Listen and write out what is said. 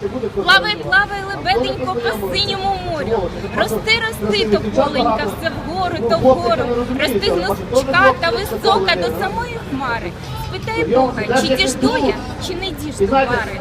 Плавай, плавай, лебеденько по синьому морю. Рости, рости, тополенька, все вгору, то вгору. Рости гнучка та висока до самої хмари. Спитай Бога, чи діжду я, чи не діжду пари.